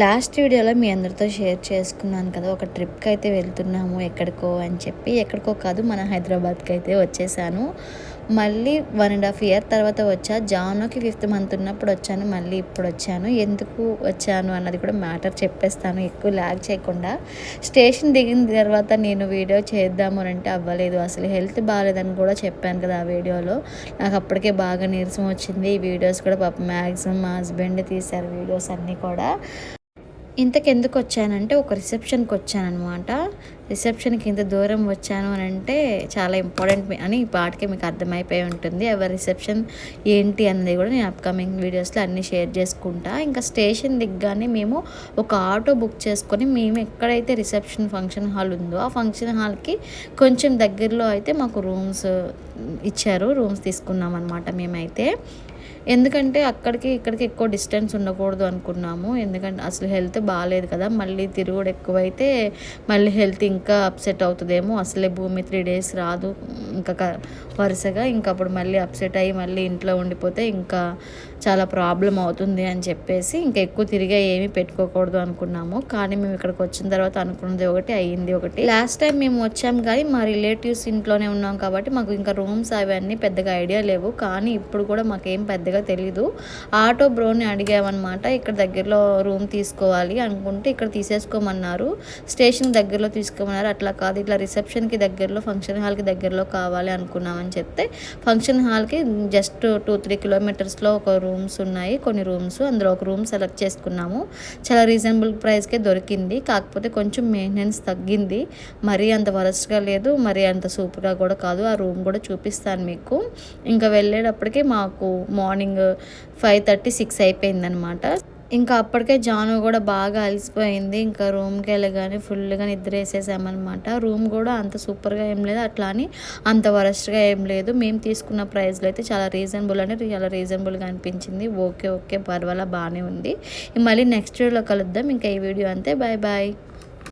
Last వీడియోలో మీ అందరితో share చేసుకున్నాను కదా ఒక ట్రిప్కి అయితే వెళ్తున్నాము ఎక్కడికో అని చెప్పి. ఎక్కడికో కాదు మన హైదరాబాద్కి అయితే వచ్చేసాను. మళ్ళీ వన్ అండ్ హాఫ్ ఇయర్ తర్వాత వచ్చా. జానోకి ఫిఫ్త్ మంత్ ఉన్నప్పుడు వచ్చాను మళ్ళీ ఇప్పుడు వచ్చాను. ఎందుకు వచ్చాను అన్నది కూడా మ్యాటర్ చెప్పేస్తాను ఎక్కువ ల్యాగ్ చేయకుండా. స్టేషన్ దిగిన తర్వాత నేను వీడియో చేద్దాము అని అంటే అవ్వలేదు. అసలు హెల్త్ బాగాలేదని కూడా చెప్పాను కదా ఆ వీడియోలో. నాకు అప్పటికే బాగా నీరసం వచ్చింది. ఈ వీడియోస్ కూడా పాప మ్యాక్సిమం మా హస్బెండ్ తీశారు వీడియోస్ అన్నీ కూడా. ఇంతకెందుకు వచ్చానంటే ఒక రిసెప్షన్కి వచ్చానమాట రిసెప్షన్కి ఇంత దూరం వచ్చాను అని అంటే చాలా ఇంపార్టెంట్ అని ఈ పాటకి మీకు అర్థమైపోయి ఉంటుంది. ఎవరి రిసెప్షన్ ఏంటి అన్నది కూడా నేను అప్కమింగ్ వీడియోస్లో అన్నీ షేర్ చేసుకుంటా. ఇంకా స్టేషన్ దిగ్గానే మేము ఒక ఆటో బుక్ చేసుకొని మేము ఎక్కడైతే రిసెప్షన్ ఫంక్షన్ హాల్ ఉందో ఆ ఫంక్షన్ హాల్కి కొంచెం దగ్గరలో అయితే మాకు రూమ్స్ ఇచ్చారు. రూమ్స్ తీసుకున్నాం అనమాట మేమైతే. ఎందుకంటే అక్కడికి ఇక్కడికి ఎక్కువ డిస్టెన్స్ ఉండకూడదు అనుకున్నాము. ఎందుకంటే అసలు హెల్త్ బాగాలేదు కదా మళ్ళీ తిరుగుడు ఎక్కువైతే మళ్ళీ హెల్త్ ఇంకా అప్సెట్ అవుతుందేమో. అసలే భూమి త్రీ డేస్ రాదు. ఇంకా వరుసగా ఇంకా అప్పుడు మళ్ళీ అప్సెట్ అయ్యి మళ్ళీ ఇంట్లో ఉండిపోతే ఇంకా చాలా ప్రాబ్లం అవుతుంది అని చెప్పేసి ఇంకా ఎక్కువ తిరిగా ఏమీ పెట్టుకోకూడదు అనుకున్నాము. కానీ మేము ఇక్కడికి వచ్చిన తర్వాత అనుకున్నది ఒకటి అయ్యింది ఒకటి. లాస్ట్ టైం మేము వచ్చాం కానీ మా రిలేటివ్స్ ఇంట్లోనే ఉన్నాం కాబట్టి మాకు ఇంకా రూమ్స్ అవన్నీ పెద్దగా ఐడియా లేవు. కానీ ఇప్పుడు కూడా మాకేం పెద్దగా తెలీదు. ఆటో బ్రోని అడిగామన్నమాట ఇక్కడ దగ్గరలో రూమ్ తీసుకోవాలి అనుకుంటే ఇక్కడ తీసేసుకోమన్నారు. స్టేషన్ దగ్గరలో తీసుకోమన్నారు. అట్లా కాదు. ఇట్లా రిసెప్షన్కి దగ్గరలో ఫంక్షన్ హాల్కి దగ్గరలో కావాలి అనుకున్నామని చెప్తే ఫంక్షన్ హాల్కి జస్ట్ టూ త్రీ కిలోమీటర్స్లో ఒక రూమ్స్ ఉన్నాయి కొన్ని రూమ్స్. అందులో ఒక రూమ్ సెలెక్ట్ చేసుకున్నాము. చాలా రీజనబుల్ ప్రైస్కే దొరికింది. కాకపోతే కొంచెం మెయింటెనెన్స్ తగ్గింది. మరీ అంత వరస్ట్గా లేదు మరీ అంత సూపర్గా కూడా కాదు. ఆ రూమ్ కూడా చూపిస్తాను మీకు. ఇంకా వెళ్ళేటప్పటికి మాకు మార్నింగ్ ఫైవ్ థర్టీ సిక్స్ అయిపోయిందనమాట ఇంకా అప్పటికే జాను కూడా బాగా అలసిపోయింది. ఇంకా రూమ్కి వెళ్ళగానే ఫుల్గా నిద్ర వేసేసామన్నమాట రూమ్ కూడా అంత సూపర్గా ఏం లేదు. అట్లా అని అంత వరస్ట్గా ఏం లేదు. మేము తీసుకున్న ప్రైస్లో అయితే చాలా రీజనబుల్ అంటే చాలా రీజనబుల్గా అనిపించింది. ఓకే ఓకే పర్వాలా బాగానే ఉంది. మళ్ళీ నెక్స్ట్ వీడియోలో కలుద్దాం. ఇంకా ఈ వీడియో అంతే. Bye bye.